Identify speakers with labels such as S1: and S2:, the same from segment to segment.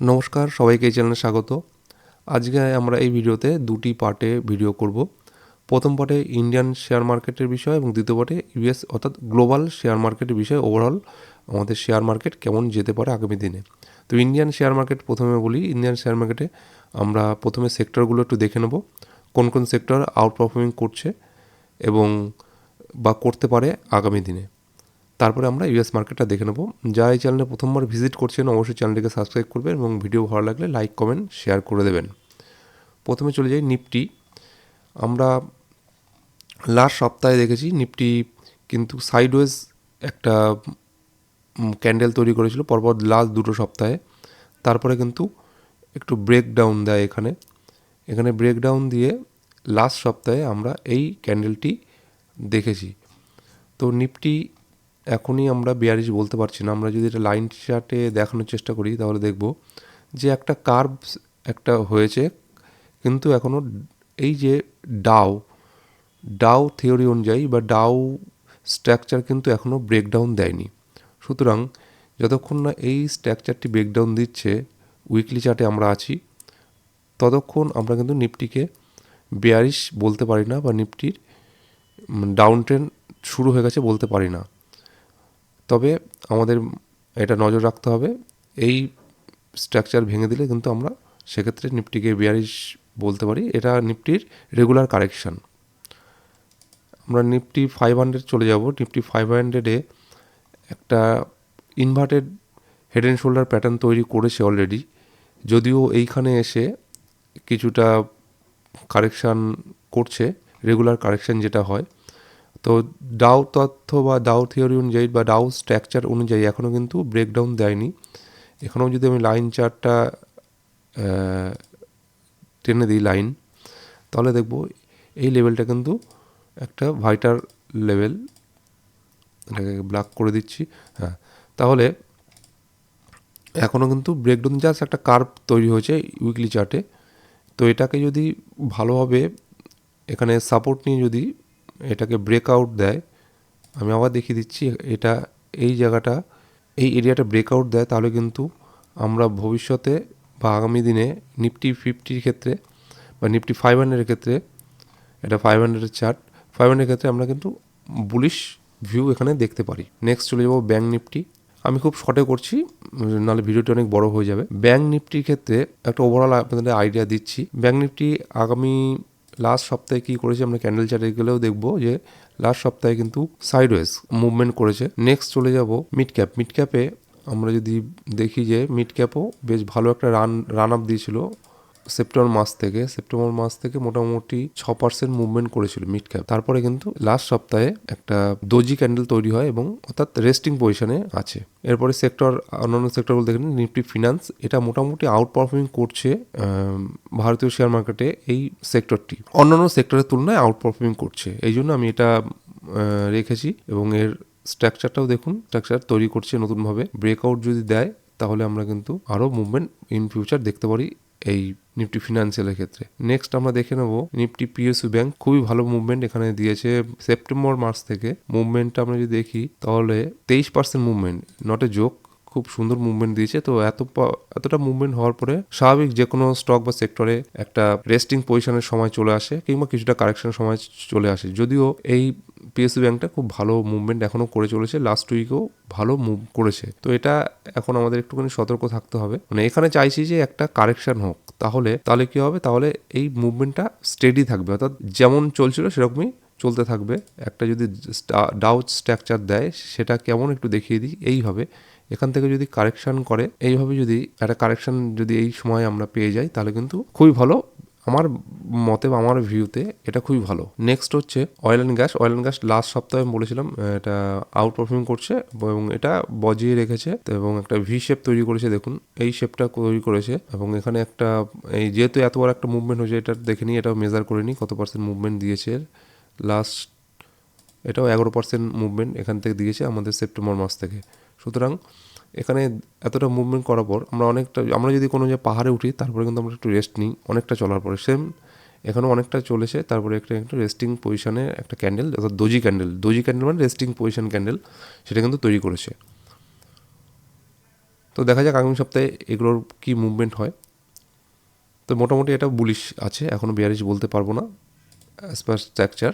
S1: নমস্কার, সবাইকে এই চ্যানেলে স্বাগত। আজকে আমরা এই ভিডিওতে দুটি পার্টে ভিডিও করব। প্রথম পার্টে ইন্ডিয়ান শেয়ার মার্কেটের বিষয় এবং দ্বিতীয় পার্টে ইউএস অর্থাৎ গ্লোবাল শেয়ার মার্কেটের বিষয় ওভারঅল আমাদের শেয়ার মার্কেট কেমন যেতে পারে আগামী দিনে। তো ইন্ডিয়ান শেয়ার মার্কেট প্রথমে বলি, ইন্ডিয়ান শেয়ার মার্কেটে আমরা প্রথমে সেক্টরগুলো একটু দেখে নেব। কোন কোন সেক্টর আউট পারফর্মিং করছে এবং বা করতে পারে আগামী দিনে। তারপরে আমরা ইউএস মার্কেটটা দেখে নেব। যা এই চ্যানেলে প্রথমবার ভিজিট করছেন, অবশ্যই চ্যানেলটিকে সাবস্ক্রাইব করবেন এবং ভিডিও ভালো লাগলে লাইক কমেন্ট শেয়ার করে দেবেন। প্রথমে চলে যাই নিফটি আমরা লাস্ট সপ্তাহে দেখেছি নিফটি কিন্তু সাইডওয়েজ একটা ক্যান্ডেল তৈরি করেছিল, পরপর লাস্ট দুটো সপ্তাহে। তারপরে কিন্তু একটু ব্রেক ডাউন দেয় এখানে। এখানে ব্রেক ডাউন দিয়ে লাস্ট সপ্তাহে আমরা এই ক্যান্ডেলটি দেখেছি। তো নিফটি এখনই আমরা বিয়ারিশ বলতে পারছি না। আমরা যদি এটা লাইন চার্টে দেখানোর চেষ্টা করি, তাহলে দেখব যে একটা কার্ভ একটা হয়েছে, কিন্তু এখনও এই যে ডাও ডাও থিওরি অনুযায়ী বা ডাও স্ট্রাকচার কিন্তু এখনও ব্রেকডাউন দেয়নি। সুতরাং যতক্ষণ না এই স্ট্রাকচারটি ব্রেকডাউন দিচ্ছে উইকলি চার্টে আমরা আছি, ততক্ষণ আমরা কিন্তু নিফটিকে বেয়ারিশ বলতে পারি না বা নিফটির ডাউন ট্রেন শুরু হয়ে গেছে বলতে পারি না। তবে আমাদের এটা নজর রাখতে হবে। এই স্ট্রাকচার ভেঙে দিলে কিন্তু আমরা সেক্ষেত্রে নিফটিকে বিয়ারিশ বলতে পারি। এটা নিফটির রেগুলার কারেকশান আমরা নিফটি ফাইভ হান্ড্রেড চলে যাব। নিফটি ফাইভ হান্ড্রেডে একটা inverted head and shoulder pattern তৈরি করেছে অলরেডি যদিও এইখানে এসে কিছুটা কারেকশান করছে রেগুলার কারেকশান যেটা হয়। তো ডাউ তথ্য বা ডাউ থিওরি অনুযায়ী বা ডাউ স্ট্রাকচার অনুযায়ী এখনও কিন্তু ব্রেকডাউন দেয়নি। এখনও যদি আমি লাইন চার্টটা টেনে দিই লাইন তাহলে দেখব এই লেভেলটা কিন্তু একটা ভাইটার লেভেল এটাকে ব্ল্যাক করে দিচ্ছি। হ্যাঁ তাহলে এখনও কিন্তু ব্রেকডাউন জাস্ট একটা কার্ভ তৈরি হয়েছে উইকলি চার্টে তো এটাকে যদি ভালোভাবে এখানে সাপোর্ট নিয়ে যদি এটাকে ব্রেকআউট দেয়। আমি আবার দেখিয়ে দিচ্ছি, এটা এই জায়গাটা, এই এরিয়াটা ব্রেকআউট দেয়, তাহলে কিন্তু আমরা ভবিষ্যতে বা আগামী দিনে নিফটি ফিফটির ক্ষেত্রে বা নিফটি ফাইভ হান্ড্রেডের ক্ষেত্রে, এটা ফাইভ হান্ড্রেডের চার্ট ফাইভ হান্ড্রেডের ক্ষেত্রে আমরা কিন্তু বুলিশ ভিউ এখানে দেখতে পারি। নেক্সট চলে যাব ব্যাঙ্ক নিফটি আমি খুব শর্টে করছি, নাহলে ভিডিওটি অনেক বড় হয়ে যাবে। ব্যাঙ্ক নিফটির ক্ষেত্রে একটা ওভারঅল আপনাদের আইডিয়া দিচ্ছি। ব্যাঙ্ক নিফটি আগামী লাস্ট সপ্তাহে কি করেছে আমরা ক্যান্ডেল চার্টে গেলেও দেখব যে লাস্ট সপ্তাহে কিন্তু সাইডওয়েজ মুভমেন্ট করেছে। নেক্সট চলে যাব মিড ক্যাপ মিড ক্যাপে আমরা যদি দেখি যে মিড ক্যাপও বেশ ভালো একটা রান রান আপ দিয়েছিল। সেপ্টেম্বর মাস থেকে, সেপ্টেম্বর মাস থেকে মোটামুটি ছ পার্সেন্ট মুভমেন্ট করেছিল মিড ক্যাপ তারপরে কিন্তু লাস্ট সপ্তাহে একটা দোজি ক্যান্ডেল তৈরি হয় এবং অর্থাৎ রেস্টিং পজিশনে আছে। এরপরে সেক্টর অন্যান্য সেক্টরগুলো দেখেন নিফটি ফিনান্স এটা মোটামুটি আউট পারফর্মিং করছে ভারতীয় শেয়ার মার্কেটে এই সেক্টরটি অন্যান্য সেক্টরের তুলনায় আউট পারফর্মিং করছে। এই জন্য আমি এটা রেখেছি এবং এর স্ট্রাকচারটাও দেখুন স্ট্রাকচার তৈরি করছে নতুনভাবে। ব্রেকআউট যদি দেয়, তাহলে আমরা কিন্তু আরও মুভমেন্ট ইন ফিউচার দেখতে পারি। এই নিফটি ফিনান্সিয়ালের ক্ষেত্রে। নেক্সট আমরা দেখে নেব নিফটি পিএসইউ ব্যাংক খুবই ভালো মুভমেন্ট এখানে দিয়েছে। সেপ্টেম্বর মাস থেকে মুভমেন্টটা আমরা যদি দেখি, তাহলে তেইশ percent movement not a joke খুব সুন্দর মুভমেন্ট দিয়েছে। তো এত এতটা মুভমেন্ট হওয়ার পরে স্বাভাবিক যে কোনো স্টক বা সেক্টরে একটা রেস্টিং পজিশনের সময় চলে আসে কিংবা কিছুটা কারেকশনের সময় চলে আসে। যদিও এই পিএসসি ব্যাংকটা খুব ভালো মুভমেন্ট এখনও করে চলেছে। লাস্ট উইকেও ভালো মুভ করেছে। তো এটা এখন আমাদের একটুখানি সতর্ক থাকতে হবে। মানে এখানে চাইছি যে একটা কারেকশন হোক। তাহলে তাহলে কি হবে? তাহলে এই মুভমেন্টটা স্টেডি থাকবে। অর্থাৎ যেমন চলছিল সেরকমই চলতে থাকবে। একটা যদি ডাউট স্ট্রাকচার দেয়, সেটা কেমন একটু দেখিয়ে দিই। এইভাবে এখান থেকে যদি কারেকশান করে, এইভাবে যদি একটা কারেকশান যদি এই সময় আমরা পেয়ে যাই, তাহলে কিন্তু খুবই ভালো। আমার মতে বা আমার ভিউতে এটা খুবই ভালো। নেক্সট হচ্ছে oil and gas oil and gas last সপ্তাহে আমি বলেছিলাম, এটা আউট পারফর্মিং করছে এবং এটা বজিয়ে রেখেছে এবং একটা ভি শেপ তৈরি করেছে, দেখুন। এই শেপটা তৈরি করেছে এবং এখানে একটা, এই যেহেতু এত বড় একটা মুভমেন্ট হয়েছে, এটা দেখে নিই, এটাও মেজার করে নিই কত পার্সেন্ট মুভমেন্ট দিয়েছে। লাস্ট এটাও এগারো পার্সেন্ট মুভমেন্ট এখান থেকে দিয়েছে আমাদের সেপ্টেম্বর মাস থেকে। সুতরাং এখানে এতটা মুভমেন্ট করার পর আমরা অনেকটা, আমরা যদি কোনো যে পাহাড়ে উঠি, তারপরে কিন্তু আমরা একটু রেস্ট নিই, অনেকটা চলার পরে। সেম এখানেও অনেকটা চলেছে, তারপরে একটা একটা রেস্টিং পজিশনে একটা ক্যান্ডেল অর্থাৎ দোজি ক্যান্ডেল দোজি ক্যান্ডেল মানে রেস্টিং পজিশন ক্যান্ডেল সেটা কিন্তু তৈরি করেছে। তো দেখা যাক আগামী সপ্তাহে এগুলোর কী মুভমেন্ট হয়। তো মোটামুটি এটা বুলিশ আছে এখনও বিয়ারিশ বলতে পারব না অ্যাজ পার স্ট্রাকচার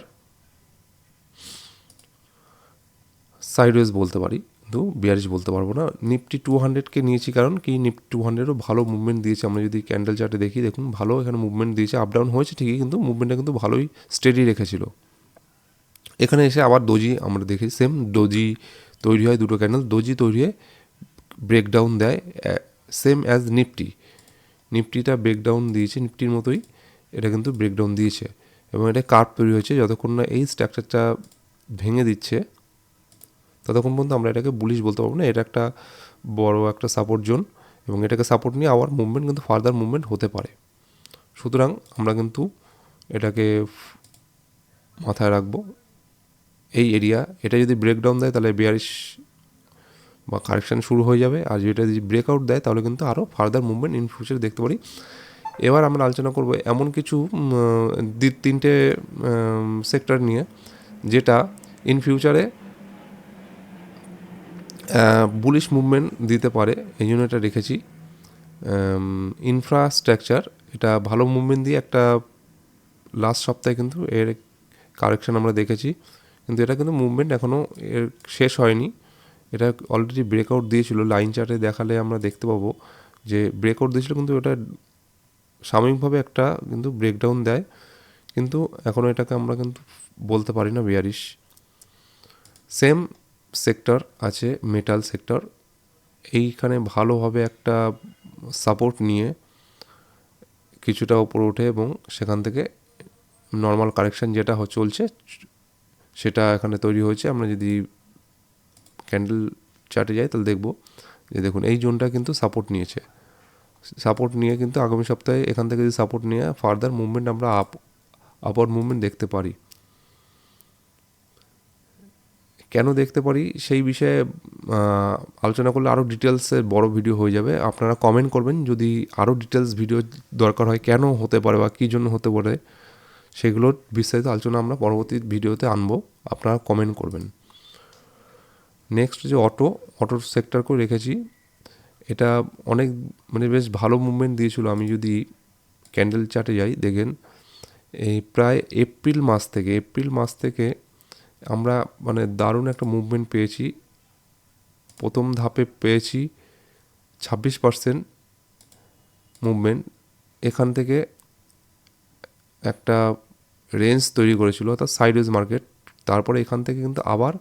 S1: সাইডওয়েজ বলতে পারি। কিন্তু বিয়ারিশ বলতে পারব না। নিফটি টু হান্ড্রেডকে নিয়েছি কারণ কি নিফটি টু হান্ড্রেডও ভালো মুভমেন্ট দিয়েছে। আমরা যদি ক্যান্ডেল চার্টে দেখি, দেখুন ভালো এখানে মুভমেন্ট দিয়েছে। আপ ডাউন হয়েছে ঠিকই কিন্তু মুভমেন্টটা কিন্তু ভালোই স্টেডি রেখেছিল। এখানে এসে আবার ডোজি আমরা দেখি সেম ডোজি তৈরি হয় দুটো ক্যান্ডেল ডোজি তৈরি হয়ে ব্রেকডাউন দেয় সেম অ্যাজ নিফটি। নিফটিটা ব্রেকডাউন দিয়েছে, নিফটির মতোই এটা কিন্তু ব্রেকডাউন দিয়েছে। এবং এটা কার্ভ তৈরি হয়েছে, যতক্ষণ না এই স্ট্রাকচারটা ভেঙে দিচ্ছে। ততক্ষণ পর্যন্ত আমরা এটাকে বুলিশ বলতে পারব না। এটা একটা বড় একটা সাপোর্ট জোন এবং এটাকে সাপোর্ট নিয়ে আবার মুভমেন্ট কিন্তু ফার্দার মুভমেন্ট হতে পারে। সুতরাং আমরা কিন্তু এটাকে মাথায় রাখব। এই এরিয়া এটা যদি ব্রেকডাউন দেয় তাহলে বিয়ারিশ বা কারেকশান শুরু হয়ে যাবে। আর যেটা যদি ব্রেকআউট দেয় তাহলে কিন্তু আরও ফার্দার মুভমেন্ট ইন ফিউচার দেখতে পারি। এবার আমরা আলোচনা করব এমন কিছু তিনটে সেক্টর নিয়ে যেটা ইন ফিউচারে বুলিশ মুভমেন্ট দিতে পারে, এই জন্য এটা রেখেছি। ইনফ্রাস্ট্রাকচার এটা ভালো মুভমেন্ট দিয়ে একটা লাস্ট সপ্তাহে কিন্তু এর কারেকশান আমরা দেখেছি। কিন্তু এটা কিন্তু মুভমেন্ট এখনও এর শেষ হয়নি। এটা অলরেডি ব্রেকআউট দিয়েছিল লাইন চার্টে দেখালে আমরা দেখতে পাবো যে ব্রেকআউট দিয়েছিল কিন্তু এটা সাময়িকভাবে একটা কিন্তু ব্রেকডাউন দেয়। কিন্তু এখনও এটাকে আমরা কিন্তু বলতে পারি না বিয়ারিশ সেম সেক্টর আছে মেটাল সেক্টর এইখানে ভালোভাবে একটা সাপোর্ট নিয়ে কিছুটা উপরে ওঠে এবং সেখান থেকে নর্মাল কারেকশান যেটা চলছে, সেটা এখানে তৈরি হয়েছে। আমরা যদি ক্যান্ডেল চার্টে যাই, তাহলে দেখব যে দেখুন, এই জোনটা কিন্তু সাপোর্ট নিয়েছে। সাপোর্ট নিয়ে কিন্তু আগামী সপ্তাহে এখান থেকে যদি সাপোর্ট নিয়ে ফার্দার মুভমেন্ট আমরা আপ আপার মুভমেন্ট দেখতে পারি। কেন দেখতে পারি? সেই বিষয়ে আলোচনা করলে আরও ডিটেলসের বড় ভিডিও হয়ে যাবে। আপনারা কমেন্ট করবেন যদি আরও ডিটেলস ভিডিও দরকার হয়, কেন হতে পারে বা কী জন্য হতে পারে, সেগুলোর বিস্তারিত আলোচনা আমরা পরবর্তী ভিডিওতে আনব। আপনারা কমেন্ট করবেন। নেক্সট যে অটো অটোর সেক্টর করে রেখেছি। এটা অনেক মানে বেশ ভালো মুভমেন্ট দিয়েছিল। আমি যদি ক্যান্ডেল চার্টে যাই, দেখেন, এই প্রায় এপ্রিল মাস থেকে এপ্রিল মাস থেকে আমরা মানে দারুণ একটা মুভমেন্ট পেয়েছি। প্রথম ধাপে পেয়েছি ছাব্বিশ পার্সেন্ট মুভমেন্ট এখান থেকে একটা রেঞ্জ তৈরি করেছিল অর্থাৎ সাইডওয়েজ মার্কেট তারপরে এখান থেকে কিন্তু আবার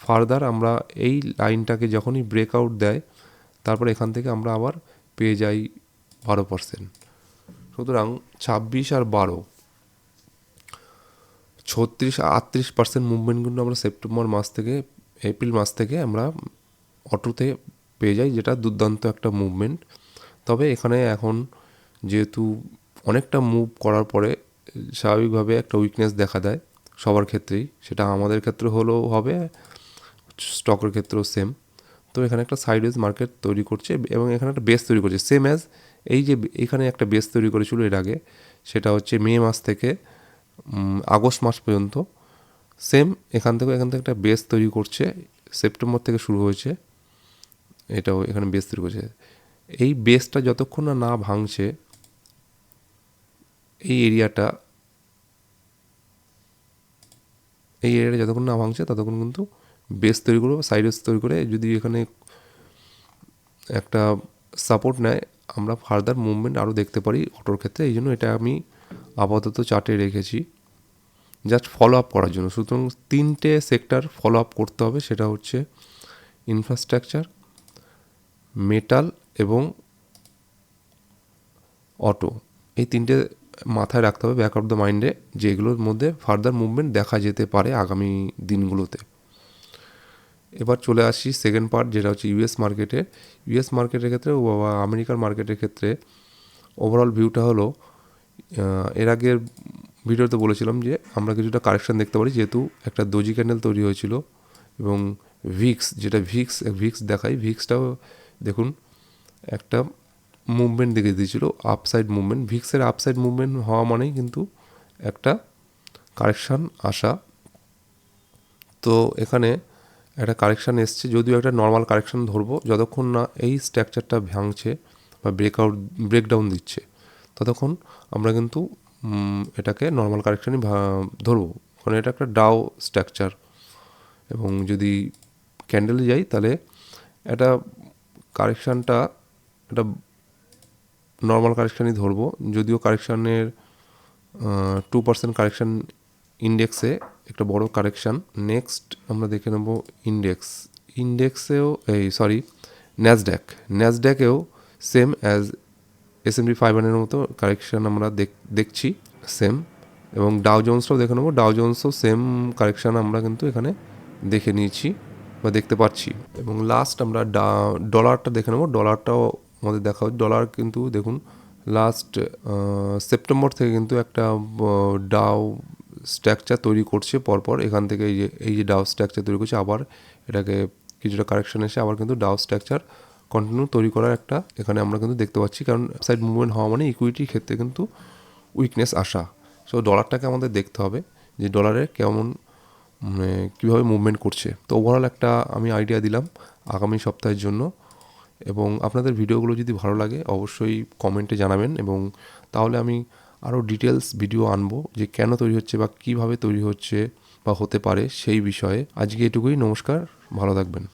S1: ফার্দার আমরা এই লাইনটাকে যখনই ব্রেকআউট দেয়, তারপরে এখান থেকে আমরা আবার পেয়ে যাই বারো পার্সেন্ট সুতরাং ছাব্বিশ আর বারো ছত্রিশ, আটত্রিশ পার্সেন্ট মুভমেন্ট কিন্তু আমরা সেপ্টেম্বর মাস থেকে এপ্রিল মাস থেকে আমরা অটোতে পেয়ে যাই, যেটা দুর্দান্ত একটা মুভমেন্ট তবে এখানে এখন যেহেতু অনেকটা মুভ করার পরে স্বাভাবিকভাবে একটা উইকনেস দেখা দেয় সবার ক্ষেত্রেই। সেটা আমাদের ক্ষেত্রে হলেও হবে স্টকের ক্ষেত্রেও সেম তো এখানে একটা সাইডওয়েজ মার্কেট তৈরি করছে এবং এখানে একটা বেস তৈরি করছে। সেম অ্যাজ এই যে এখানে একটা বেস তৈরি করেছিল এর আগে, সেটা হচ্ছে মে মাস থেকে আগস্ট মাস পর্যন্ত সেম এখান থেকে এখান থেকে একটা বেস তৈরি করছে সেপ্টেম্বর থেকে শুরু হয়েছে, এটাও এখানে বেস তৈরি করছে। এই বেসটা যতক্ষণ না ভাঙছে, এই এরিয়াটা এই এরিয়াটা যতক্ষণ না ভাঙছে, ততক্ষণ কিন্তু বেস তৈরি করব সাইডেস তৈরি করে যদি এখানে একটা সাপোর্ট নেয়, আমরা ফার্দার মুভমেন্ট আরও দেখতে পারি অটোর ক্ষেত্রে। এই জন্য এটা আমি আপাতত চার্টে রেখেছি। জাস্ট ফলো আপ করার জন্য। সুতরাং তিনটে সেক্টর ফলো আপ করতে হবে, সেটা হচ্ছে ইনফ্রাস্ট্রাকচার মেটাল এবং অটো এই তিনটে মাথায় রাখতে হবে ব্যাক অফ দ্য মাইন্ডে যেগুলোর মধ্যে ফার্দার মুভমেন্ট দেখা যেতে পারে আগামী দিনগুলোতে। এবার চলে আসি সেকেন্ড পার্ট যেটা হচ্ছে ইউএস মার্কেটে ইউএস মার্কেটের ক্ষেত্রে আমেরিকার মার্কেটের ক্ষেত্রে ওভারঅল ভিউটা হলো এর আগের ভিডিওতে বলেছিলাম যে আমরা কিছুটা কারেকশান দেখতে পারি, যেহেতু একটা দোজি ক্যান্ডেল তৈরি হয়েছিল এবং ভিক্স যেটা ভিক্স ভিক্স দেখাই ভিক্সটাও দেখুন একটা মুভমেন্ট দেখে দিয়েছিল আপসাইড মুভমেন্ট ভিক্সের আপসাইড মুভমেন্ট হওয়া মানেই কিন্তু একটা কারেকশান আসা। তো এখানে একটা কারেকশান এসছে, যদিও একটা নর্মাল কারেকশান ধরবো, যতক্ষণ না এই স্ট্রাকচারটা ভাঙছে বা ব্রেকআউট ব্রেকডাউন দিচ্ছে। ততক্ষণ আমরা কিন্তু এটাকে নর্মাল কারেকশানই ধরবো। কারণ এটা একটা ডাও স্ট্রাকচার এবং যদি ক্যান্ডেলে যাই, তাহলে এটা কারেকশানটা এটা নর্মাল কারেকশানই ধরবো। যদিও কারেকশানের টু পার্সেন্ট কারেকশান ইন্ডেক্সে একটা বড় কারেকশান নেক্সট আমরা দেখে নেব ইন্ডেক্স ইন্ডেক্সেও এই sorry Nasdaq ন্যাসড্যাকেও same as S M D five হান্ড্রেডের মতো কারেকশান আমরা দেখ- দেখছি সেম এবং ডাও জোন্সটাও দেখে নেব। ডাও জোন্সও সেম কারেকশান আমরা কিন্তু এখানে দেখে নিয়েছি বা দেখতে পাচ্ছি। এবং লাস্ট আমরা ডলারটা দেখে নেব। ডলারটাও আমাদের দেখা হচ্ছে ডলার কিন্তু দেখুন লাস্ট সেপ্টেম্বর থেকে কিন্তু একটা ডাও স্ট্রাকচার তৈরি করছে পরপর। এখান থেকে এই যে এই যে ডাও স্ট্রাকচার তৈরি করছে, আবার এটাকে কিছুটা কারেকশন এসে আবার কিন্তু ডাও স্ট্রাকচার কন্টিনিউ তৈরি করার একটা এখানে আমরা কিন্তু দেখতে পাচ্ছি, কারণ সাইড মুভমেন্ট হওয়া মানে ইকুইটির ক্ষেত্রে কিন্তু উইকনেস আসা। সো ডলারটাকে আমাদের দেখতে হবে যে ডলারে কেমন মানে কীভাবে মুভমেন্ট করছে। তো ওভারঅল একটা আমি আইডিয়া দিলাম আগামী সপ্তাহের জন্য। এবং আপনাদের ভিডিওগুলো যদি ভালো লাগে, অবশ্যই কমেন্টে জানাবেন। এবং তাহলে আমি আরও ডিটেলস ভিডিও আনব যে কেন তৈরি হচ্ছে বা কীভাবে তৈরি হচ্ছে বা হতে পারে সেই বিষয়ে। আজকে এটুকুই, নমস্কার, ভালো থাকবেন।